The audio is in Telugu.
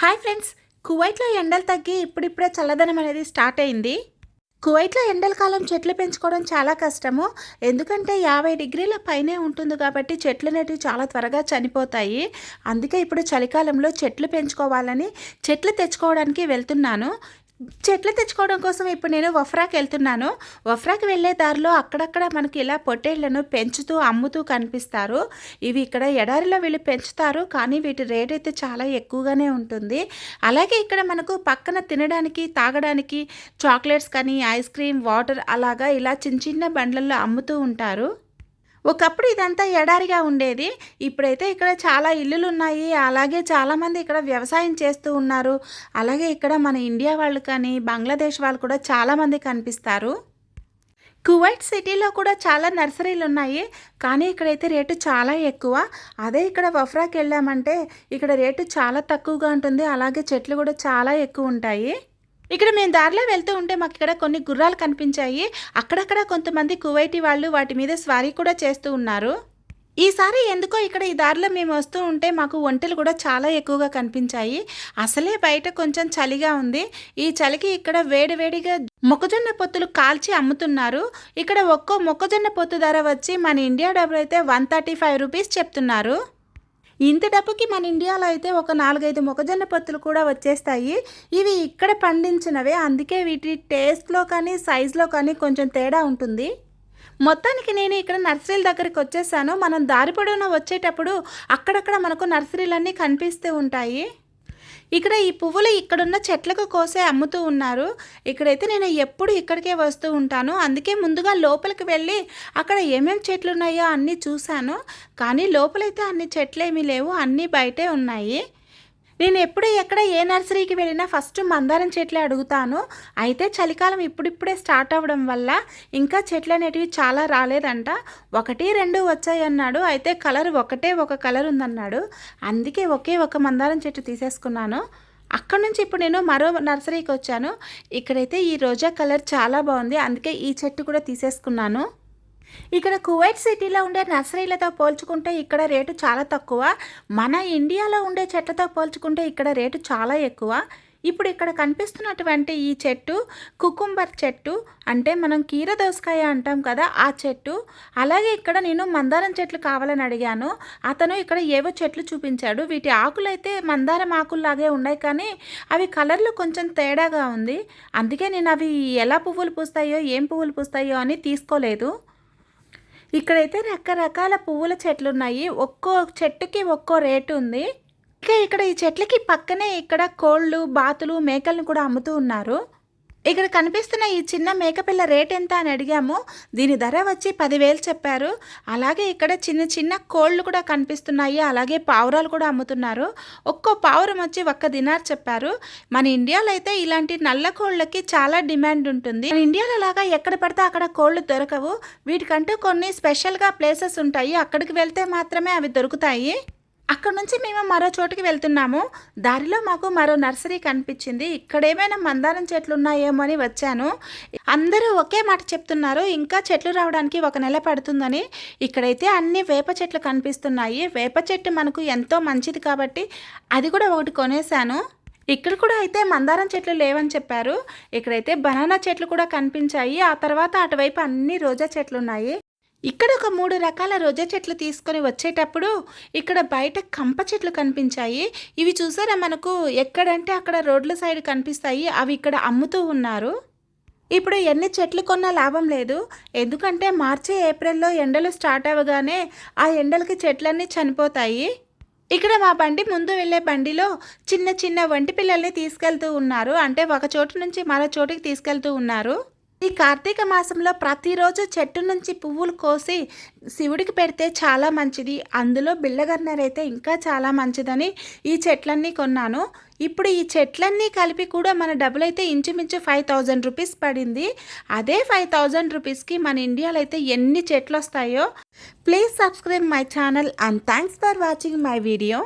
హాయ్ ఫ్రెండ్స్ కువైట్లో ఎండలు తగ్గి ఇప్పుడిప్పుడే చల్లదనం అనేది స్టార్ట్ అయింది. కువైట్లో ఎండల కాలం చెట్లు పెంచుకోవడం చాలా కష్టము. ఎందుకంటే యాభై డిగ్రీల పైనే ఉంటుంది కాబట్టి చెట్లు అనేటివి చాలా త్వరగా చనిపోతాయి. అందుకే ఇప్పుడు చలికాలంలో చెట్లు పెంచుకోవాలని చెట్లు తెచ్చుకోవడానికి వెళ్తున్నాను. చెట్లు తెచ్చుకోవడం కోసం ఇప్పుడు నేను వఫ్రాకి వెళ్తున్నాను. వఫ్రాకి వెళ్ళే దారిలో అక్కడక్కడ మనకి ఇలా పొట్టేళ్ళను పెంచుతూ అమ్ముతూ కనిపిస్తారు. ఇవి ఇక్కడ ఎడారిలో వీళ్ళు పెంచుతారు కానీ వీటి రేట్ అయితే చాలా ఎక్కువగానే ఉంటుంది. అలాగే ఇక్కడ మనకు పక్కన తినడానికి తాగడానికి చాక్లెట్స్ కానీ ఐస్ క్రీమ్ వాటర్ అలాగా ఇలా చిన్న చిన్న బండ్లలో అమ్ముతూ ఉంటారు. ఒకప్పుడు ఇదంతా ఎడారిగా ఉండేది. ఇప్పుడైతే ఇక్కడ చాలా ఇల్లులు ఉన్నాయి అలాగే చాలామంది ఇక్కడ వ్యవసాయం చేస్తూ ఉన్నారు. అలాగే ఇక్కడ మన ఇండియా వాళ్ళు కానీ బంగ్లాదేశ్ వాళ్ళు కూడా చాలామంది కనిపిస్తారు. కువైట్ సిటీలో కూడా చాలా నర్సరీలు ఉన్నాయి కానీ ఇక్కడైతే రేటు చాలా ఎక్కువ. అదే ఇక్కడ వఫ్రాకి వెళ్ళామంటే ఇక్కడ రేటు చాలా తక్కువగా ఉంటుంది. అలాగే చెట్లు కూడా చాలా ఎక్కువ ఉంటాయి. ఇక్కడ మేము దారిలో వెళ్తూ ఉంటే మాకు ఇక్కడ కొన్ని గుర్రాలు కనిపించాయి. అక్కడక్కడ కొంతమంది కువైటీ వాళ్ళు వాటి మీద స్వారీ కూడా చేస్తూ ఉన్నారు. ఈసారి ఎందుకో ఇక్కడ ఈ దారిలో మేము వస్తూ ఉంటే మాకు ఒంటెలు కూడా చాలా ఎక్కువగా కనిపించాయి. అసలే బయట కొంచెం చలిగా ఉంది. ఈ చలికి ఇక్కడ వేడివేడిగా మొక్కజొన్న పొత్తులు కాల్చి అమ్ముతున్నారు. ఇక్కడ ఒక్కో మొక్కజొన్న పొత్తు ధర వచ్చి మన ఇండియా డబ్బులు అయితే వన్ థర్టీ ఫైవ్ రూపీస్ చెప్తున్నారు. ఇంత డబ్బుకి మన ఇండియాలో అయితే ఒక నాలుగైదు మొక్కజొన్న పొత్తులు కూడా వచ్చేస్తాయి. ఇవి ఇక్కడ పండించినవే. అందుకే వీటి టేస్ట్లో కానీ సైజులో కానీ కొంచెం తేడా ఉంటుంది. మొత్తానికి నేను ఇక్కడ నర్సరీల దగ్గరికి వచ్చేసాను. మనం దారి పొడవున వచ్చేటప్పుడు అక్కడక్కడ మనకు నర్సరీలన్నీ కనిపిస్తూ ఉంటాయి. ఇక్కడ ఈ పువ్వులు ఇక్కడున్న చెట్లకు కోసే అమ్ముతూ ఉన్నారు. ఇక్కడైతే నేను ఎప్పుడు ఇక్కడికే వస్తూ ఉంటాను. అందుకే ముందుగా లోపలికి వెళ్ళి అక్కడ ఏమేమి చెట్లు ఉన్నాయో అన్నీ చూశాను. కానీ లోపలైతే అన్ని చెట్లు ఏమీ లేవు. అన్నీ బయటే ఉన్నాయి. నేను ఎప్పుడు ఎక్కడ ఏ నర్సరీకి వెళ్ళినా ఫస్ట్ మందారం చెట్లే అడుగుతాను. అయితే చలికాలం ఇప్పుడిప్పుడే స్టార్ట్ అవ్వడం వల్ల ఇంకా చెట్లు అనేటివి చాలా రాలేదంట. ఒకటి రెండు వచ్చాయి అన్నాడు. అయితే కలర్ ఒకటే ఒక కలర్ ఉందన్నాడు. అందుకే ఒకే ఒక మందారం చెట్టు తీసేసుకున్నాను. అక్కడ నుంచి ఇప్పుడు నేను మరో నర్సరీకి వచ్చాను. ఇక్కడైతే ఈ రోజా కలర్ చాలా బాగుంది. అందుకే ఈ చెట్టు కూడా తీసేసుకున్నాను. ఇక్కడ కువైట్ సిటీలో ఉండే నర్సరీలతో పోల్చుకుంటే ఇక్కడ రేటు చాలా తక్కువ. మన ఇండియాలో ఉండే చెట్లతో పోల్చుకుంటే ఇక్కడ రేటు చాలా ఎక్కువ. ఇప్పుడు ఇక్కడ కనిపిస్తున్నటువంటి ఈ చెట్టు కుకుంబర్ చెట్టు అంటే మనం కీర దోసకాయ అంటాం కదా ఆ చెట్టు. అలాగే ఇక్కడ నేను మందారం చెట్లు కావాలని అడిగాను. అతను ఇక్కడ ఏవో చెట్లు చూపించాడు. వీటి ఆకులైతే మందారం ఆకుల్లాగే ఉన్నాయి కానీ అవి కలర్లు కొంచెం తేడాగా ఉంది. అందుకే నేను అవి ఎలా పువ్వులు పూస్తాయో ఏం పువ్వులు పూస్తాయో అని తీసుకోలేదు. ఇక్కడైతే రకరకాల పువ్వుల చెట్లు ఉన్నాయి ఒక్కో చెట్టుకి ఒక్కో రేటు ఉంది. ఇంకా ఇక్కడ ఈ చెట్లకి పక్కనే ఇక్కడ కోళ్ళు బాతులు మేకలను కూడా అమ్ముతూ ఉన్నారు. ఇక్కడ కనిపిస్తున్న ఈ చిన్న మేకపిల్ల రేట్ ఎంత అని అడిగాము. దీని ధర వచ్చి పదివేలు చెప్పారు. అలాగే ఇక్కడ చిన్న చిన్న కోళ్ళు కూడా కనిపిస్తున్నాయి. అలాగే పావురాలు కూడా అమ్ముతున్నారు. ఒక్కో పావురం వచ్చి ఒక్క దినార్ చెప్పారు. మన ఇండియాలో అయితే ఇలాంటి నల్ల కోళ్ళకి చాలా డిమాండ్ ఉంటుంది. మన ఇండియాలో లాగా ఎక్కడ పడితే అక్కడ కోళ్ళు దొరకవు. వీటికంటూ కొన్ని స్పెషల్గా ప్లేసెస్ ఉంటాయి. అక్కడికి వెళ్తే మాత్రమే అవి దొరుకుతాయి. అక్కడ నుంచి మేము మరో చోటుకి వెళ్తున్నాము. దారిలో మాకు మరో నర్సరీ కనిపించింది. ఇక్కడేమైనా మందారం చెట్లు ఉన్నాయేమో అని వచ్చాను. అందరూ ఒకే మాట చెప్తున్నారు. ఇంకా చెట్లు రావడానికి ఒక నెల పడుతుందని. ఇక్కడైతే అన్ని వేప చెట్లు కనిపిస్తున్నాయి. వేప చెట్టు మనకు ఎంతో మంచిది కాబట్టి అది కూడా ఒకటి కొనేసాను ఇక్కడ కూడా అయితే మందారం చెట్లు లేవని చెప్పారు. ఇక్కడైతే బనానా చెట్లు కూడా కనిపించాయి. ఆ తర్వాత అటువైపు అన్ని రోజా చెట్లు ఉన్నాయి. ఇక్కడ ఒక మూడు రకాల రోజా చెట్లు తీసుకొని వచ్చేటప్పుడు ఇక్కడ బయట కంప చెట్లు కనిపించాయి. ఇవి చూసారా మనకు? ఎక్కడంటే అక్కడ రోడ్ల సైడ్ కనిపిస్తాయి. అవి ఇక్కడ అమ్ముతూ ఉన్నారు. ఇప్పుడు ఎన్ని చెట్లు కొన్నా లాభం లేదు. ఎందుకంటే మార్చి ఏప్రిల్లో ఎండలు స్టార్ట్ అవ్వగానే ఆ ఎండలకి చెట్లన్నీ చనిపోతాయి. ఇక్కడ మా బండి ముందు వెళ్ళే బండిలో చిన్న చిన్న వంటి పిల్లల్ని తీసుకెళ్తూ ఉన్నారు. అంటే ఒక చోటు నుంచి మరో చోటుకి తీసుకెళ్తూ ఉన్నారు. ఈ కార్తీక మాసంలో ప్రతిరోజు చెట్టు నుంచి పువ్వులు కోసి శివుడికి పెడితే చాలా మంచిది. అందులో బిళ్ళగన్నర్ అయితే ఇంకా చాలా మంచిదని ఈ చెట్లన్నీ కొన్నాను. ఇప్పుడు ఈ చెట్లన్నీ కలిపి కూడా మన డబ్బులు అయితే ఇంచుమించు ఫైవ్ థౌజండ్ రూపీస్ పడింది. అదే ఫైవ్ థౌజండ్ రూపీస్కి మన ఇండియాలో అయితే ఎన్ని చెట్లు వస్తాయో please subscribe my channel and thanks for watching my video.